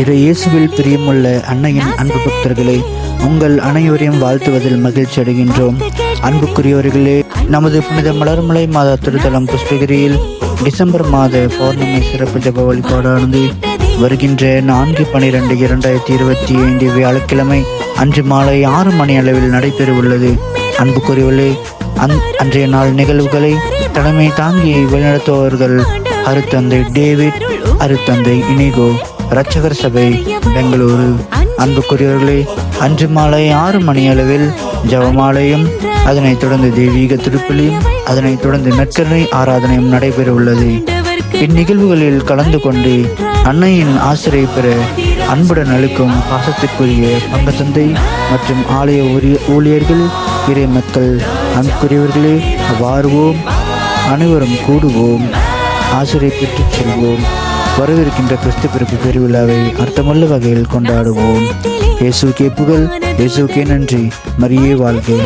இரு இயேசுவில் பிரியமுள்ள அன்னையின் அன்பு பக்தர்களே உங்கள் அனைவரையும் வாழ்த்துவதில் மகிழ்ச்சி அடைகின்றோம். அன்புக்குரியவர்களே நமது புனித மலர்மலை மாத திருத்தலம் கிருஷ்ணகிரியில் டிசம்பர் மாத பௌர்ணமி சிறப்பு ஜப வழிபாடானது வருகின்ற நான்கு பனிரெண்டு இரண்டாயிரத்தி இருபத்தி ஐந்து வியாழக்கிழமை அன்று மாலை ஆறு மணி அளவில் நடைபெறவுள்ளது. அன்புக்குரியவர்களே அந் அன்றைய நாள் நிகழ்வுகளை தலைமை தாங்கி வழிநடத்துபவர்கள் அருத்தந்தை டேவிட் அருத்தந்தை இனிகோ இரட்சகர் சபை பெங்களூரு. அன்புக்குரியவர்களே அன்று மாலை ஆறு மணி அளவில் ஜபமாலையும் அதனைத் தொடர்ந்து தெய்வீக திருப்பலியும் அதனைத் தொடர்ந்து நற்கருணை ஆராதனையும் நடைபெற உள்ளது. இந்நிகழ்வுகளில் கலந்து கொண்டு அன்னையின் ஆசிரியை பெற அன்புடன் அளிக்கும் பாசத்திற்குரிய பங்கு தந்தை மற்றும் ஆலய ஊழிய ஊழியர்கள் இறை மக்கள் அன்புக்குரியவர்களே வாருவோம் அனைவரும் கூடுவோம். ஆசிரியை பெற்றுச் செல்வோம். வரவிருக்கின்ற கிறிஸ்து பிறப்பு பெருவிழாவை அர்த்தமுள்ள வகையில் கொண்டாடுவோம். இயேசுக்கே புகழ் இயேசுக்கே நன்றி. மரியே வாழ்க்கை